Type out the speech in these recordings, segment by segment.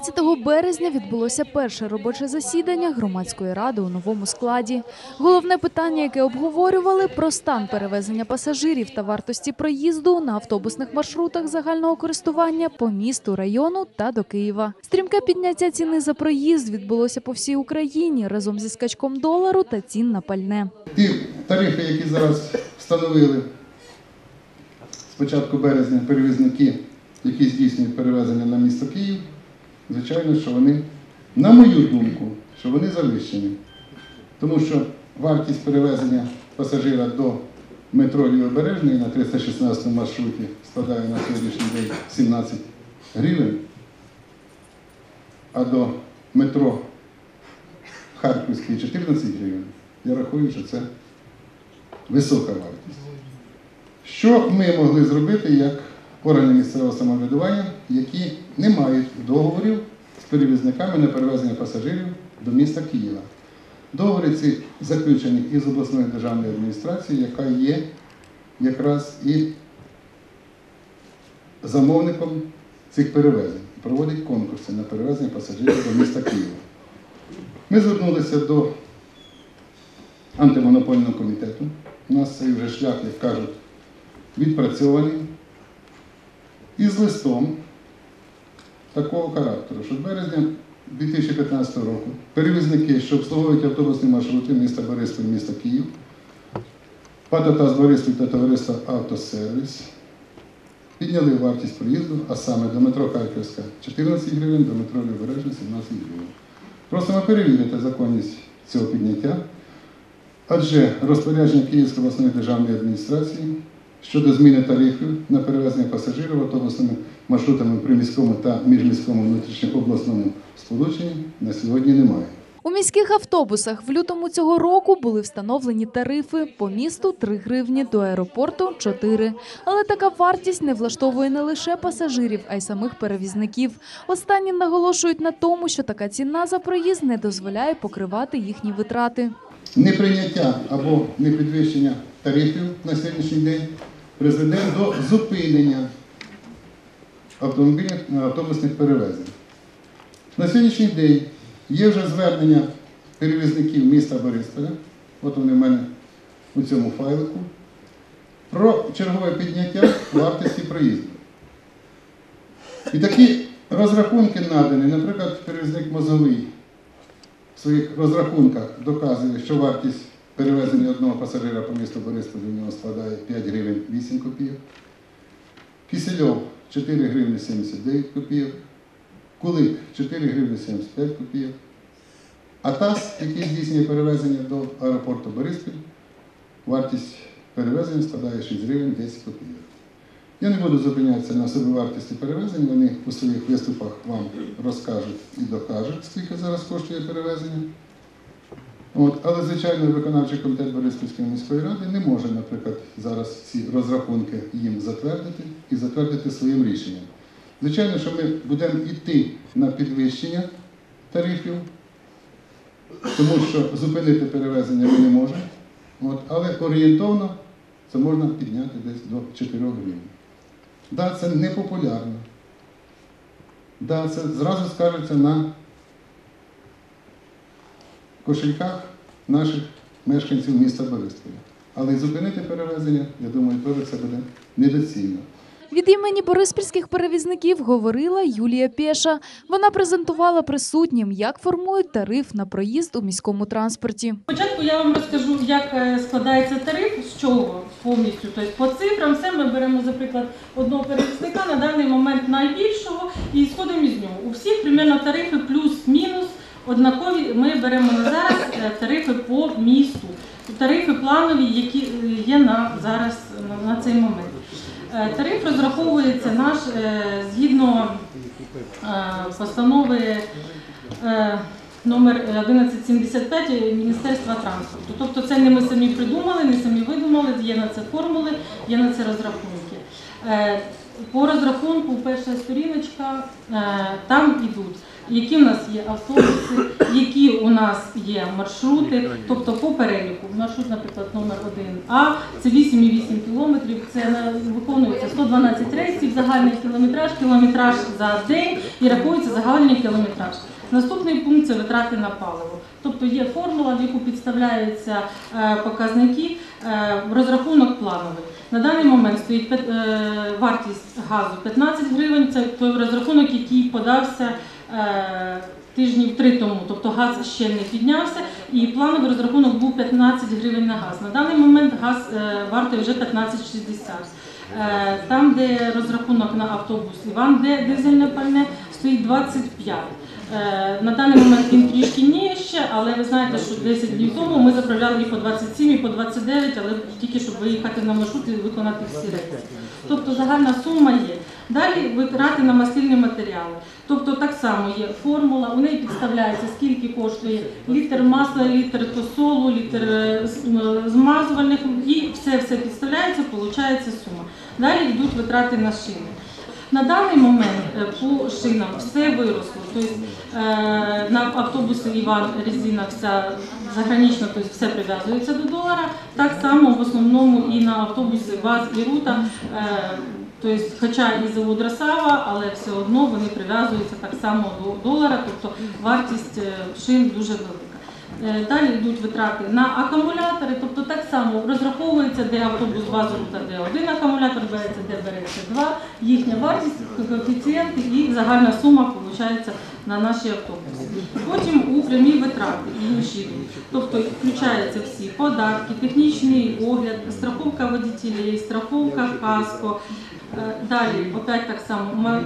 11 березня відбулося перше робоче засідання громадської ради у новому складі. Головне питання, яке обговорювали, про стан перевезення пасажирів та вартості проїзду на автобусних маршрутах загального користування по місту, району та до Києва. Стрімке підняття ціни за проїзд відбулося по всій Україні разом зі скачком долару та цін на пальне. Ті тарифи, які зараз встановили з початку березня перевізники, які здійснюють перевезення на місто Київ, звичайно, що вони, на мою думку, що вони завищені. Тому що вартість перевезення пасажира до метро Лівобережної на 316 маршруті складає на сьогоднішній день 17 гривень, а до метро Харківський 14 гривень. Я рахую, що це висока вартість. Що ми могли зробити як органи місцевого самоврядування, які не мають договорів з перевізниками на перевезення пасажирів до міста Києва? Договори ці заключені із обласною державною адміністрацією, яка є якраз і замовником цих перевезень, проводить конкурси на перевезення пасажирів до міста Києва. Ми звернулися до антимонопольного комітету. У нас цей вже шлях, як кажуть, відпрацьований. І з листом такого характеру, що з березня 2015 року перевізники, що обслуговують автобусні маршрути міста Бориспіль, міста Київ, ПАТАТАС Бориспіль та товариство Автосервіс підняли вартість проїзду, а саме до метро Харківська 14 гривень, до метро Лівобережна 17 гривень. Просимо перевірити законність цього підняття, адже розпорядження Київської обласної державної адміністрації щодо зміни тарифів на перевезення пасажирів автобусними маршрутами при міському та міжміському внутрішньообласному сполученні на сьогодні немає. У міських автобусах в лютому цього року були встановлені тарифи по місту 3 гривні, до аеропорту 4. Але така вартість не влаштовує не лише пасажирів, а й самих перевізників. Останні наголошують на тому, що така ціна за проїзд не дозволяє покривати їхні витрати. Неприйняття або непідвищення тарифів на сьогоднішній день призведе до зупинення автомобільних автобусних перевезень. На сьогоднішній день є вже звернення перевізників міста Борисполя, от вони в мене у цьому файлику, про чергове підняття вартості проїзду. І такі розрахунки надані, наприклад, перевізник Мозовий в своїх розрахунках доказує, що вартість перевезення одного пасажира по місту Борисполі у нього складає 5 гривень 8 копійок. Кисельов 4 гривні 79 копійок. Кулик 4 гривні 75 копійок. А ТАС, який здійснює перевезення до аеропорту Бориспіль, вартість перевезення складає 6 гривень 10 копійок. Я не буду зупинятися на собівартості перевезень, вони у своїх виступах вам розкажуть і докажуть, скільки зараз коштує перевезення. От, але, звичайно, виконавчий комітет Бориспільської міської ради не може, наприклад, зараз ці розрахунки їм затвердити і затвердити своїм рішенням. Звичайно, що ми будемо йти на підвищення тарифів, тому що зупинити перевезення ми не можемо. От, але орієнтовно це можна підняти десь до 4 гривень. Да, це не популярно. Да, це зразу скажеться на кошельках наших мешканців міста Борисполя. Але зупинити перевезення, я думаю, теж це буде недоцільно. Від імені бориспільських перевізників говорила Юлія Пєша. Вона презентувала присутнім, як формують тариф на проїзд у міському транспорті. Спочатку я вам розкажу, як е, складається тариф, з чого повністю. Тобто по цифрам все ми беремо, за приклад, одного перевізника на даний момент найбільшого і сходимо із нього. У всіх примерно тарифи плюс-мінус однакові. Ми беремо на зараз е, тарифи по місту, тарифи планові, які е, є на зараз на, цей момент. Е, Тариф розраховується наш згідно постанови номер 1175 Міністерства транспорту. Тобто це не ми самі придумали, не самі видумали, є на це формули, є на це розрахунки. По розрахунку, перша сторіночка, там ідуть. Які в нас є автобуси, які у нас є маршрути, тобто по переліку. Маршрут, наприклад, номер 1А, це 8,8 кілометрів, це виконується 112 рейсів, загальний кілометраж, кілометраж за день і рахується загальний кілометраж. Наступний пункт це витрати на паливо. Тобто є формула, в яку підставляються е, показники, е, розрахунок плановий. На даний момент стоїть е, вартість газу 15 гривень. Це той розрахунок, який подався тижнів три тому. Тобто газ ще не піднявся, і плановий розрахунок був 15 гривень на газ. На даний момент газ е, вартує вже 15,60. Е, Там, де розрахунок на автобус Іван, де дизельне пальне, стоїть 25. Е, На даний момент він трішки нижче, але ви знаєте, що 10 днів тому ми заправляли і по 27, і по 29, але тільки щоб виїхати на маршрут і виконати всі рейси. Тобто загальна сума є. Далі витрати на мастильні матеріали. Тобто так само є формула, у неї підставляється, скільки коштує літр масла, літр посолу, літр е, м, змазувальних і все все підставляється, виходить сума. Далі йдуть витрати на шини. На даний момент е, по шинам все виросло. Тобто е, на автобуси Іван резина вся загранична, тобто все прив'язується до долара. Так само в основному і на автобуси ВАЗ і Рута. Тобто, хоча і завод Росава, але все одно вони прив'язуються так само до долара, тобто вартість е, шин дуже велика. Е, Далі йдуть витрати на акумулятори, тобто так само розраховується, де автобус базу та де один акумулятор береться, де береться два, їхня вартість, коефіцієнти і загальна сума виходить на наші автобуси. Потім у прямі витрати інші. Тобто включаються всі податки, технічний огляд, страховка водителей, страховка каско. Е, Далі, опять так само е,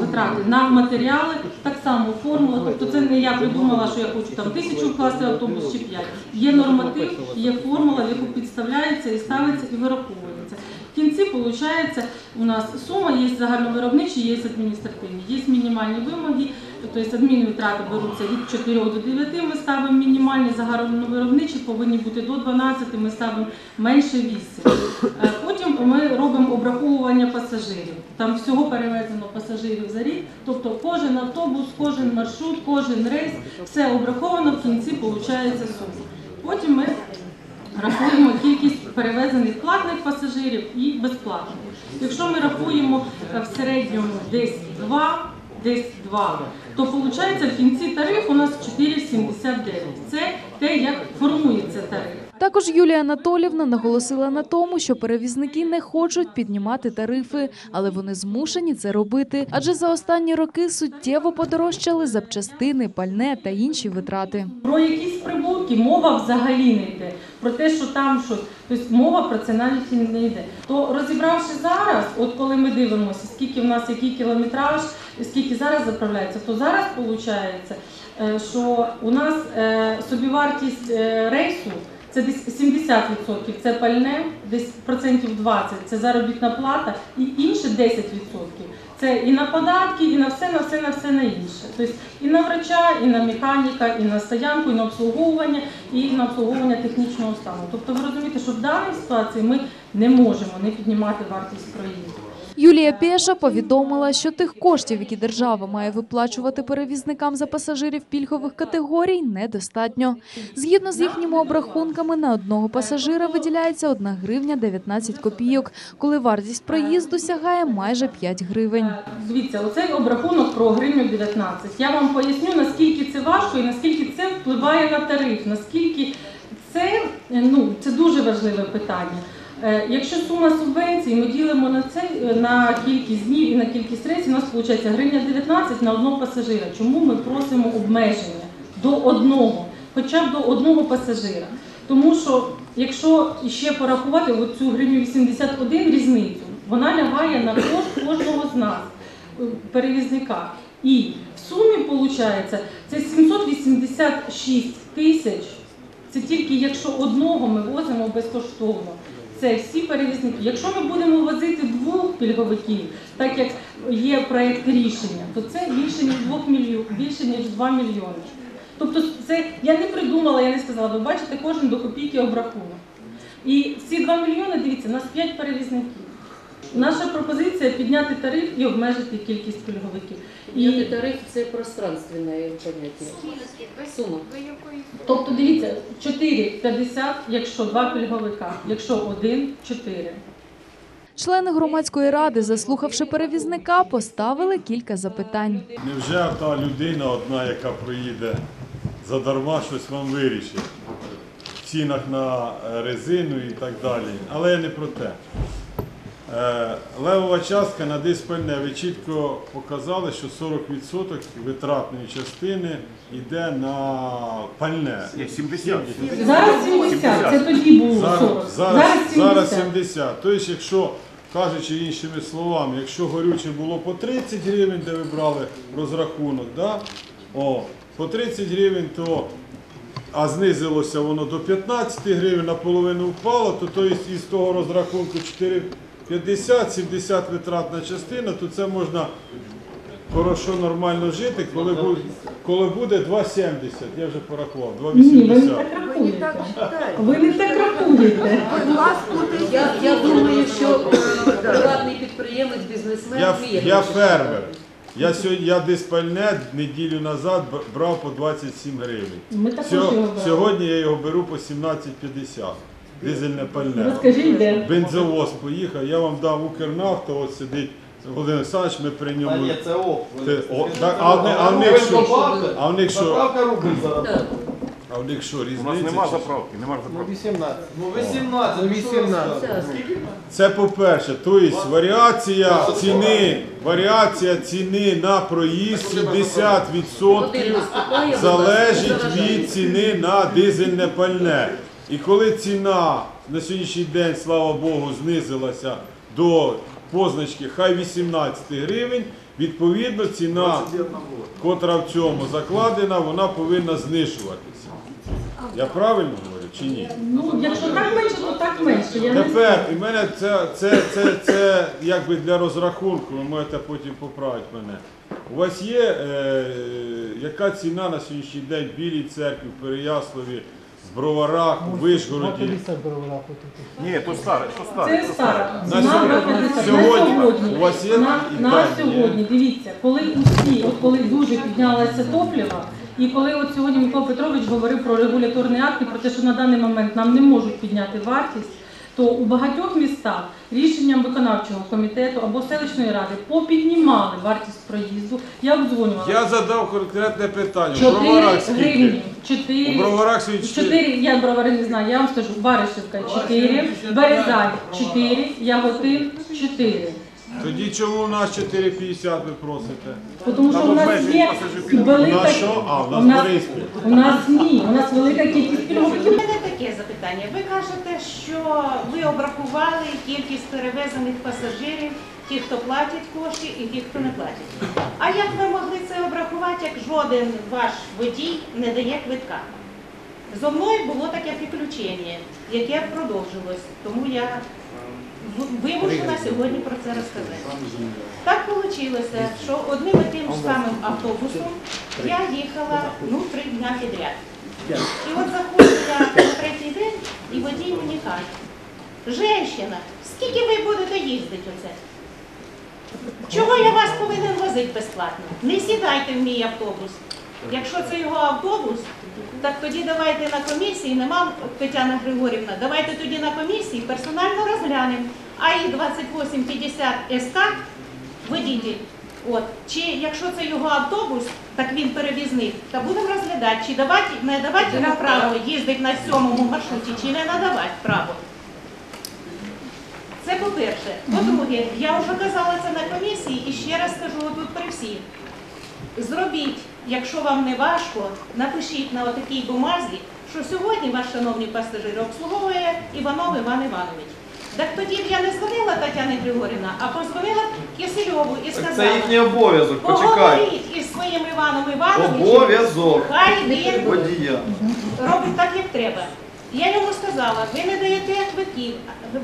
витрати на матеріали, так само формула. Тобто це не я придумала, що я хочу там тисячу вкласти автобус чи п'ять. Є норматив, є формула, в яку підставляється і ставиться і вираховується. В кінці виходить, у нас сума є загальновиробничі, є адміністративні, є мінімальні вимоги. Тобто адмінвитрати беруться від 4 до 9, ми ставимо мінімальні, загальновиробничі повинні бути до 12, ми ставимо менше 8. Е, Потім ми робимо обраховування пасажирів. Там всього перевезено пасажирів за рік. Тобто кожен автобус, кожен маршрут, кожен рейс, все обраховано, в кінці виходить сума. Потім ми рахуємо кількість перевезених платних пасажирів і безплатних. Якщо ми рахуємо е, в середньому десь 2, десь 2, то виходить в кінці тариф у нас 4,79. Це те, як формується тариф. Також Юлія Анатолівна наголосила на тому, що перевізники не хочуть піднімати тарифи, але вони змушені це робити, адже за останні роки суттєво подорожчали запчастини, пальне та інші витрати. Про якісь прибутки мова взагалі не йде. Про те, що там щось, тобто мова про це навіть не йде. То розібравши зараз, от коли ми дивимося, скільки в нас який кілометраж, скільки зараз заправляється, то зараз виходить, е, що у нас е, собівартість е, рейсу. Це десь 70% це пальне, десь процентів 20 це заробітна плата, і інше 10% це і на податки, і на все, на все, на все на інше. Тобто і на врача, і на механіка, і на стоянку, і на обслуговування, і на обслуговування технічного стану. Тобто ви розумієте, що в даній ситуації ми не можемо не піднімати вартість проїзду. Юлія Пєша повідомила, що тих коштів, які держава має виплачувати перевізникам за пасажирів пільгових категорій, недостатньо. Згідно з їхніми обрахунками, на одного пасажира виділяється 1 гривня 19 копійок, коли вартість проїзду сягає майже 5 гривень. Дивіться, оцей обрахунок про гривню 19. Я вам поясню, наскільки це важко і наскільки це впливає на тариф, наскільки це, ну, це дуже важливе питання. Е, Якщо сума субвенцій ми ділимо на це е, на кількість днів і на кількість рейсів, у нас виходить гривня 19 на одного пасажира. Чому ми просимо обмеження до одного, хоча б до одного пасажира? Тому що якщо ще порахувати оцю гривню 81 різницю, вона лягає на кошт кожного з нас, е, перевізника. І в сумі виходить це 786 тисяч. Це тільки якщо одного ми возимо безкоштовно. Це всі перевізники. Якщо ми будемо возити двох пільговиків, так як є проєкт рішення, то це більше ніж 2 мільйон, більше ніж 2 мільйони. Тобто це я не придумала, я не сказала, ви бачите, кожен до копійки обрахунок. І ці 2 мільйони, дивіться, у нас 5 перевізників. Наша пропозиція підняти тариф і обмежити кількість пільговиків. І тариф це пространственне поняття. Сума. тобто дивіться, 4,50, якщо два пільговика, якщо один 4. Члени громадської ради, заслухавши перевізника, поставили кілька запитань. Невже та людина одна, яка проїде задарма, щось вам вирішить в цінах на е, резину і так далі. Але не про те. Е, Левова частка на диспальне. Ви чітко показали, що 40% витратної частини йде на пальне. 70. Зараз 70, це тоді було 40. Зараз, зараз, зараз 70. 70. Тобто, якщо, кажучи іншими словами, якщо горюче було по 30 гривень, де ви брали розрахунок, да? О, по 30 гривень, то, а знизилося воно до 15 гривень, наполовину впало, то, то із того розрахунку 4,50, 70 витратна частина, то це можна хорошо, нормально жити, коли буде, коли буде 2,70, я вже порахував, Ні, ви не 2,80. так рахуєте. Ви не так рахуєте. Я, я думаю, що е, приватний підприємець, бізнесмен Я, я фермер. Я сьогодні я десь пальне неділю назад б- брав по 27 гривень. Ми також Сьо- його брали. сьогодні я його беру по 17,50. Дизельне пальне. Розкажіть, де? Бензовоз поїхав, я вам дав Укрнафту, от сидить Володимир Олександрович, ми при Та ньому. ні, це ок. Це- о, так, а в них- а в них що? А в них що? Заправка рубль зараз. А в них що, У нас різниця? нема заправки, нема заправки. 18. Ну 18, 18. Це Це по-перше, тобто варіація ціни, варіація ціни на проїзд 70% Один виступає, будь ласка, залежить заважайте. від ціни на дизельне пальне. І коли ціна на сьогоднішній день, слава Богу, знизилася до позначки хай 18 гривень, відповідно ціна, котра в цьому закладена, вона повинна знижуватися. Я правильно говорю чи ні? Ну, якщо так менше, то так менше. Я не Тепер і мене це, це, це, це якби для розрахунку, ви можете потім поправити мене. У вас є е, яка ціна на сьогоднішній день в Білій церкві, в Переяславі, в Броварах, у Вишгороді? Ні, то старе, що старе. Це то стара. На сьогодні- на сьогодні. у вас є на, і на дані, сьогодні. Дивіться, коли усі, от коли дуже піднялася топлива, і коли от сьогодні Микола Петрович говорив про регуляторний акт і про те, що на даний момент нам не можуть підняти вартість. То у багатьох містах рішенням виконавчого комітету або селищної ради попіднімали вартість проїзду. Я обдзвонювала. Я задав конкретне питання. В 4 Броварах скільки? гривні. У 4 Броварах сьогодні 4. 4, я бровари не знаю, я вам скажу, Баришівка 4, Березань 4, Яготин 4. Тоді чому у нас 4,50 ви просите? Тому що у нас є. У велика... нас що? А, у у нас нас, Бориспіль. у нас ні, у нас велика кількість У мене таке запитання. Ви кажете, що ви обрахували кількість перевезених пасажирів, ті, хто платять кошти, і ті, хто не платять. А як ви могли це обрахувати, як жоден ваш водій не дає квитка? Зо мною було таке приключення, яке продовжилось, тому я вимушена сьогодні про це розказати. Так вийшло, що одним і тим самим автобусом я їхала ну, три дня підряд. І от заходжу я на третій день, і водій мені каже, Женщина, скільки ви будете їздити оце? Чого я вас повинен возити безплатно? Не сідайте в мій автобус. Якщо це його автобус, так тоді давайте на комісії, нема Тетяна Григорівна, давайте тоді на комісії персонально розглянемо. АІ 2850 СК водитель. От. Чи якщо це його автобус, так він перевізник, та будемо розглядати, чи давати, не давати йому право їздити на сьомому маршруті, чи не надавати право. Це по-перше. По-друге, я вже казала це на комісії і ще раз скажу тут при всіх. Зробіть, якщо вам не важко, напишіть на отакій бумазі, що сьогодні ваш шановний пасажир обслуговує Іванов Іван Іванович. Так тоді б я не дзвонила Тетяні Григорівна, а позвонила Кисельову і сказала, це їхній обов'язок, почекай. поговоріть із своїм Іваном Івановичем, Обов'язок хай він водія. робить так, як треба. Я йому сказала, ви не даєте квитків,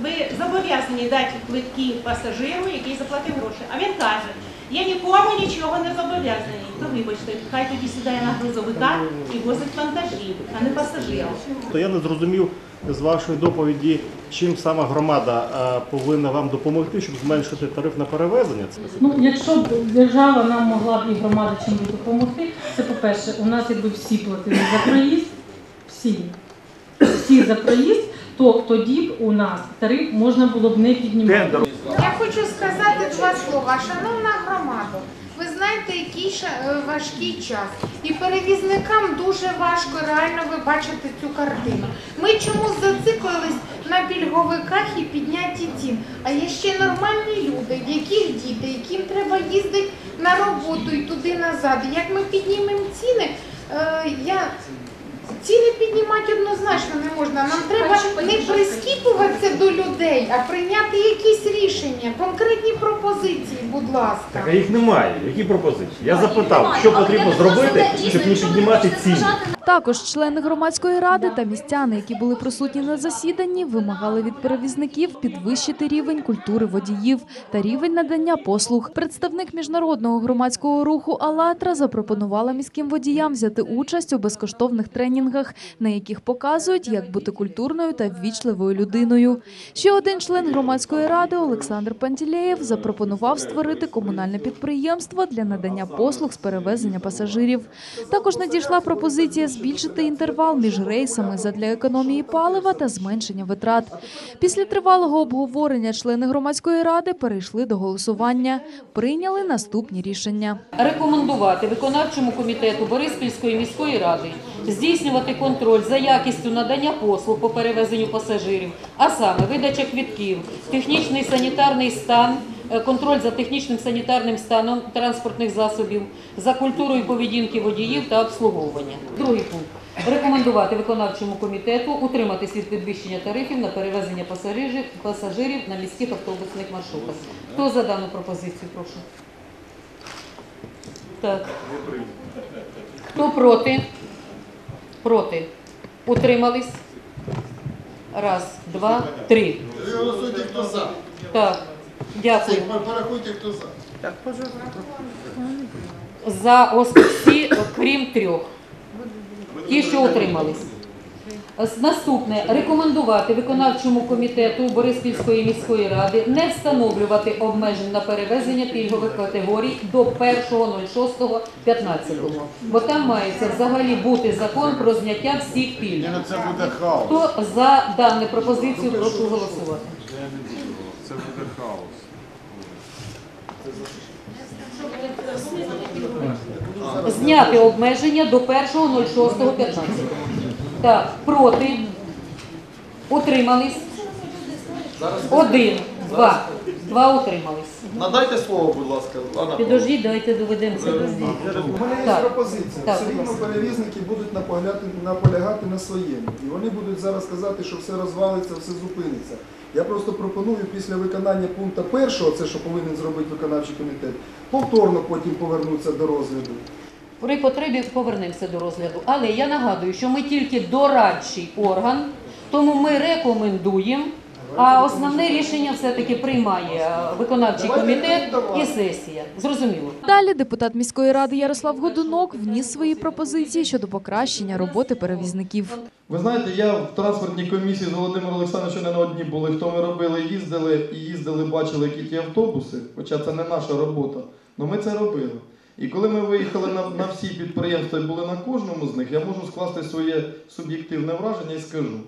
ви зобов'язані дати квитки пасажиру, який заплатив гроші. А він каже, Я нікому нічого не зобов'язаний. То вибачте, хай тоді сідає на грузовика і возить вантажів, а не пасажирів. То я не зрозумів з вашої доповіді, чим саме громада е, повинна вам допомогти, щоб зменшити тариф на перевезення. Ну, якщо б держава нам могла б і громада чимось допомогти, це по-перше, у нас якби всі платили за проїзд, всі, всі за проїзд, то тоді б у нас тариф можна було б не піднімати. Я хочу сказати два слова. Шановна громада, ви знаєте, який е, важкий час. І перевізникам дуже важко реально ви бачите цю картину. Ми чомусь зациклились на пільговиках і підняті цін. А є ще нормальні люди, в яких діти, яким треба їздити на роботу і туди назад. Як ми піднімемо ціни, е, я Ціни піднімати однозначно не можна. Нам треба не прискіпуватися до людей, а прийняти якісь рішення, конкретні пропозиції, будь ласка. Так, а їх немає. Які пропозиції? Я запитав, що потрібно зробити, щоб не піднімати ціни. Також члени громадської ради та містяни, які були присутні на засіданні, вимагали від перевізників підвищити рівень культури водіїв та рівень надання послуг. Представник міжнародного громадського руху «АЛЛАТРА» запропонувала міським водіям взяти участь у безкоштовних тренінгах, на яких показують, як бути культурною та ввічливою людиною. Ще один член громадської ради Олександр Пантілеєв запропонував створити комунальне підприємство для надання послуг з перевезення пасажирів. Також надійшла пропозиція збільшити інтервал між рейсами задля економії палива та зменшення витрат. Після тривалого обговорення члени громадської ради перейшли до голосування. Прийняли наступні рішення. рекомендувати виконавчому комітету Бориспільської міської ради здійснювати контроль за якістю надання послуг по перевезенню пасажирів, а саме видача квітків, технічний санітарний стан, контроль за технічним санітарним станом транспортних засобів, за культурою поведінки водіїв та обслуговування. Другий пункт. Рекомендувати виконавчому комітету утриматись від підвищення тарифів на перевезення пасажирів, пасажирів на міських автобусних маршрутах. Хто за дану пропозицію, прошу? Так. Хто проти? Проти. Утримались? Раз, два, три. Голосуйте, хто за. Так. Дякую. Порахуйте, хто за. За ос- всі, крім трьох. Ті, що утримались. Наступне рекомендувати виконавчому комітету Бориспільської міської ради не встановлювати обмежень на перевезення пільгових категорій до 1.06.15, бо там мається взагалі бути закон про зняття всіх пільг. Ну. Хто за дану пропозицію, прошу голосувати. Це буде хаос. Зняти обмеження до 1.06.15. Так, проти. Утримались. Один. Два. Два утримались. Надайте слово, будь ласка, Анна. Підождіть, дайте доведемо це. У мене є Так. пропозиція. Так, Все будь рівно ласка. перевізники будуть наполягати, наполягати на своєму. І вони будуть зараз казати, що все розвалиться, все зупиниться. Я просто пропоную після виконання пункту першого, це що повинен зробити виконавчий комітет, повторно потім повернутися до розгляду. При потребі повернемося до розгляду. Але я нагадую, що ми тільки дорадчий орган, тому ми рекомендуємо, а основне рішення все-таки приймає е, виконавчий комітет і сесія. Зрозуміло. Далі депутат міської ради Ярослав Годунок вніс свої пропозиції щодо покращення роботи перевізників. Ви знаєте, я в транспортній комісії з Володимиром Олександровичем не на одні були. Хто ми робили, їздили і їздили, бачили, які ті автобуси, хоча це не наша робота, але ми це робили. І коли ми виїхали на, на всі підприємства і були на кожному з них, я можу скласти своє суб'єктивне враження і скажу.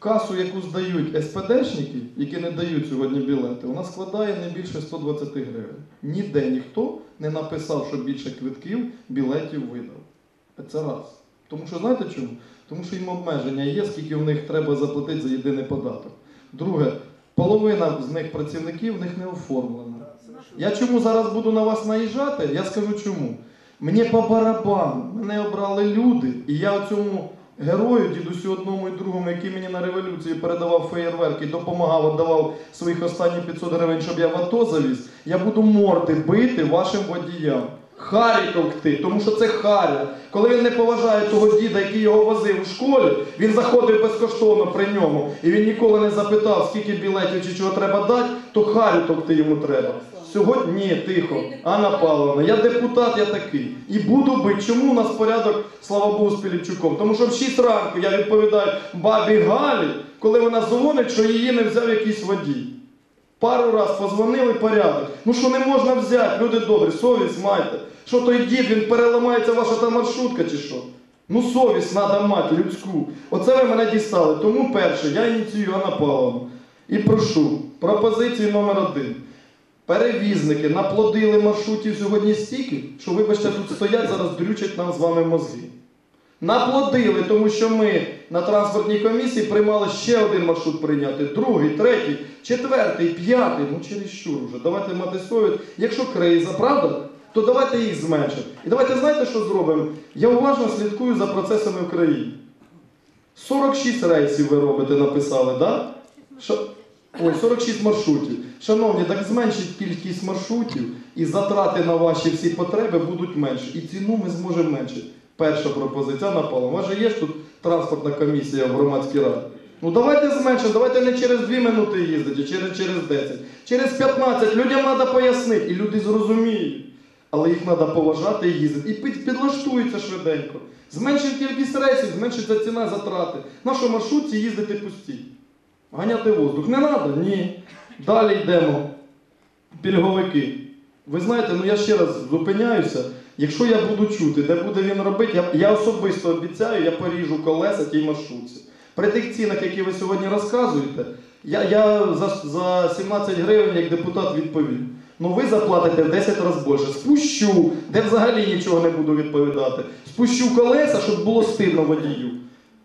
Касу, яку здають СПДшники, які не дають сьогодні білети, вона складає не більше 120 гривень. Ніде ніхто не написав, що більше квитків білетів видав. Це раз. Тому що знаєте чому? Тому що їм обмеження є, скільки в них треба заплатити за єдиний податок. Друге, половина з них працівників в них не оформлена. Я чому зараз буду на вас наїжджати? Я скажу чому. Мені по барабану, мене обрали люди, і я цьому герою, дідусю одному і другому, який мені на революції передавав феєрверки, допомагав, віддавав своїх останні 500 гривень, щоб я в АТО завіз, я буду морди бити вашим водіям. Харі товкти, тому що це харя. Коли він не поважає того діда, який його возив у школі, він заходив безкоштовно при ньому, і він ніколи не запитав, скільки білетів чи чого треба дати, то харю товкти йому треба. Сьогодні ні, тихо, Анна Павловна, я депутат, я такий. І буду бити. Чому у нас порядок, слава Богу, з Піліпчуком? Тому що в 6 ранку я відповідаю бабі Галі, коли вона дзвонить, що її не взяв якийсь водій. Пару раз позвонили порядок. Ну що не можна взяти, люди добрі, совість майте. Що той дід, він переламається ваша та маршрутка чи що? Ну совість треба мати, людську. Оце ви мене дістали. Тому перше, я ініціюю Анна Павловна. І прошу, пропозиції номер один. Перевізники наплодили маршрутів сьогодні стільки, що, вибачте, тут стоять, зараз дрючать нам з вами мозги. Наплодили, тому що ми на транспортній комісії приймали ще один маршрут прийняти, другий, третій, четвертий, п'ятий. Ну через що вже? Давайте мати совість. Якщо криза, правда? То давайте їх зменшимо. І давайте знаєте, що зробимо? Я уважно слідкую за процесами в країні. 46 рейсів ви робите, написали, да? Ой, 46 маршрутів. Шановні, так зменшіть кількість маршрутів і затрати на ваші всі потреби будуть менші. І ціну ми зможемо меншити. Перша пропозиція напала. У вас же є ж тут транспортна комісія в громадській раді. Ну давайте зменшимо, давайте не через 2 минути їздити, а через, через 10, через 15. Людям треба пояснити, і люди зрозуміють. Але їх треба поважати і їздити. І підлаштуються швиденько. Зменшить кількість рейсів, зменшиться ціна затрати. На що маршрутці їздити пусті. Ганяти воздух не треба? Ні. Далі йдемо. Пільговики. Ви знаєте, ну я ще раз зупиняюся. Якщо я буду чути, де буде він робити, я, я особисто обіцяю, я поріжу колеса тій маршрутці. При тих цінах, які ви сьогодні розказуєте, я, я за, за 17 гривень як депутат відповім. Ну ви заплатите в 10 разів більше. Спущу, де взагалі нічого не буду відповідати. Спущу колеса, щоб було стидно водію.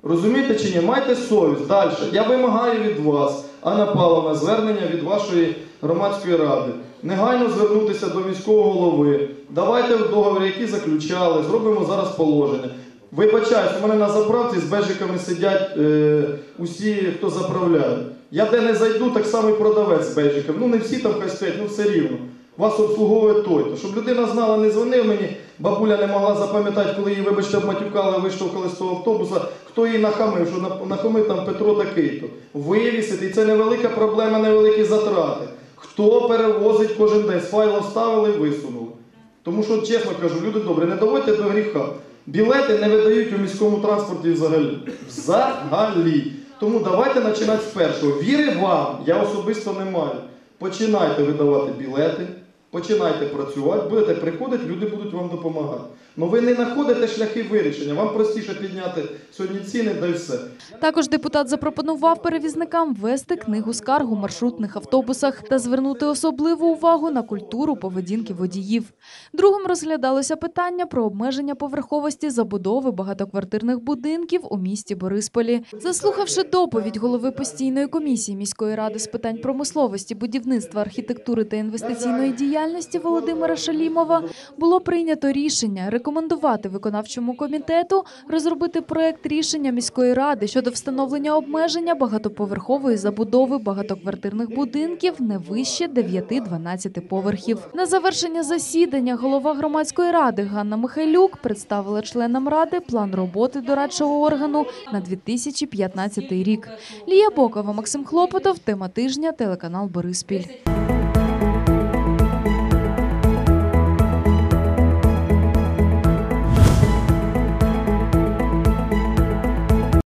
Розумієте чи ні? Майте совість. Далі. Я вимагаю від вас, Анна Павловна, звернення від вашої громадської ради. Негайно звернутися до міського голови. Давайте в договорі, які заключали, зробимо зараз положення. Вибачаюсь, у мене на заправці з бежиками сидять е, усі, хто заправляє. Я де не зайду, так само і продавець з бежиком. Ну не всі там хай стоять, ну все рівно. Вас обслуговує той-то. Щоб людина знала, не дзвонив мені, бабуля не могла запам'ятати, коли її, вибачте, обматюкали, виштовхали з того автобуса, хто її нахамив, що нахамив там Петро такий-то. Вивісити, і це невелика проблема, невеликі затрати. Хто перевозить кожен день? З файла вставили і висунули. Тому що, чесно кажу, люди добрі, не доводьте до гріха. Білети не видають у міському транспорті взагалі. Взагалі. Тому давайте починати з першого. Віри вам, я особисто не маю. Починайте видавати білети, починайте працювати, будете приходити, люди будуть вам допомагати. Ну ви не знаходите шляхи вирішення. Вам простіше підняти сьогодні ціни, да й все. Також депутат запропонував перевізникам ввести книгу скарг у маршрутних автобусах та звернути особливу увагу на культуру поведінки водіїв. Другим розглядалося питання про обмеження поверховості забудови багатоквартирних будинків у місті Борисполі. Заслухавши доповідь голови постійної комісії міської ради з питань промисловості, будівництва, архітектури та інвестиційної діяльності Володимира Шалімова, було прийнято рішення рекомендувати виконавчому комітету розробити проект рішення міської ради щодо встановлення обмеження багатоповерхової забудови багатоквартирних будинків не вище 9-12 поверхів. На завершення засідання голова громадської ради Ганна Михайлюк представила членам ради план роботи дорадчого органу на 2015 рік. Лія Бокова, Максим Хлопотов, тема тижня, телеканал Бориспіль.